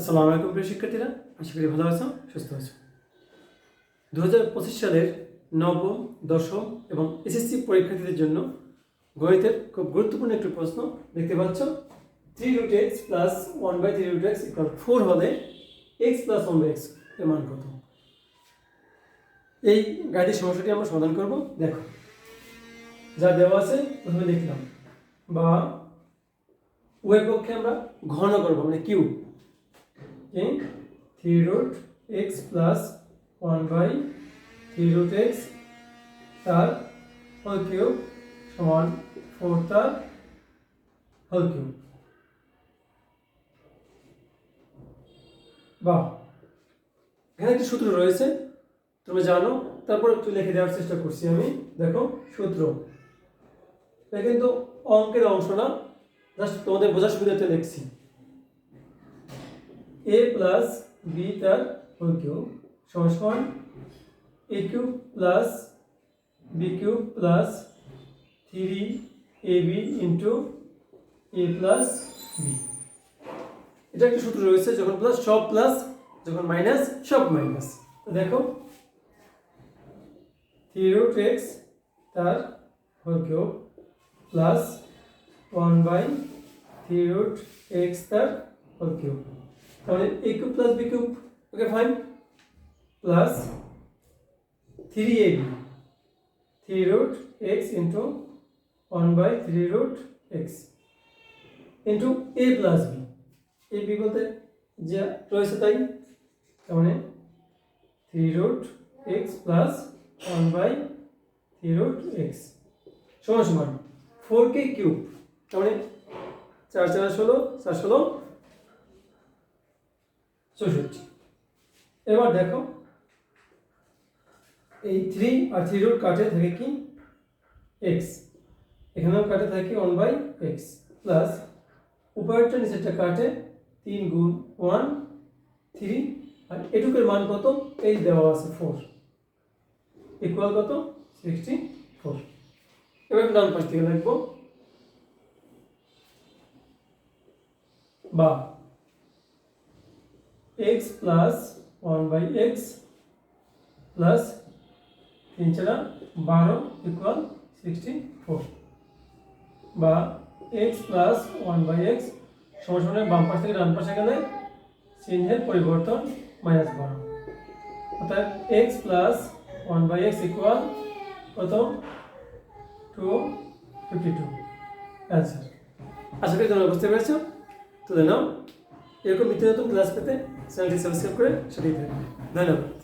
আসসালামু আলাইকুম প্রিয় শিক্ষার্থীরা, আশা করি ভালো আছো, সুস্থ আছো। দু হাজার পঁচিশ সালের নবম, দশম এবং এসএসসি পরীক্ষার্থীদের জন্য গণিতের খুব গুরুত্বপূর্ণ একটি প্রশ্ন দেখতে পাচ্ছ। Three root x plus one by three root x equal four হলে এক্স প্লাস ওয়ান বাই এক্সের মান কত? এই গাড়ির সমস্যাটি আমরা সমাধান করব, দেখো। যা দেওয়া আছে, প্রথমে লিখলাম বা উভয় পক্ষে আমরা ঘন করব মানে কিউব যে three root x plus one by three root x তার হোল কিউব সমান ফোর তার হোল কিউব বা এখানে একটি সূত্র রয়েছে তুমি জানো, তারপর একটু লিখে দেওয়ার চেষ্টা করছি আমি। দেখো, সূত্র। এটা কিন্তু অঙ্কের অংশ না জাস্ট তোমাদের বোঝার সুবিধাতে লিখছি। এ প্লাস বি তার হোল কিউব সমান A cube plus B cube plus three A B into A plus B এটা একটা সূত্র রয়েছে, যখন প্লাস সব প্লাস যখন মাইনাস সব মাইনাস দেখো থ্রি রুট এক্স তার whole cube plus one by three root x তার হোল কিউব তাহলে A cube plus B cube okay fine plus three A B three root x into one by three root x into A plus B A B বলতে যা রয়েছে তাই, তার মানে three root x plus one by three root x সমান সমান four K cube তার মানে চার চার ষোলো চার ষোলো চৌষট্টি। এবার দেখো, এই থ্রি আর থ্রি রুট কাটে থাকে কি? এক্স এখানেও কাটে থাকে ওয়ান বাই এক্স প্লাস উপরেরটা নিচেরটা কাটে তিন গুণ ওয়ান থ্রি আর এটুকের মান কত? এই দেওয়া আছে ফোর ইকুয়াল কত? সিক্সটি ফোর এবার ডান পাশ থেকে লিখব। বা x plus one by x plus তিন চারা বারো ইকুয়াল সিক্সটি ফোর বা x plus one by x সমান সমান বাম পাশ থেকে ডান পাশে গেলে চিহ্নের পরিবর্তন মাইনাস বারো। অর্থাৎ x plus one by x equal কত টু ফিফটি টু অ্যান্সার আশা করি তোমরা বুঝতে পেরেছ। তো নাও এরকম নিত্য নতুন ক্লাস পেতে চ্যানেলটি সাবস্ক্রাইব করে সেটাই থাকবে ধন্যবাদ।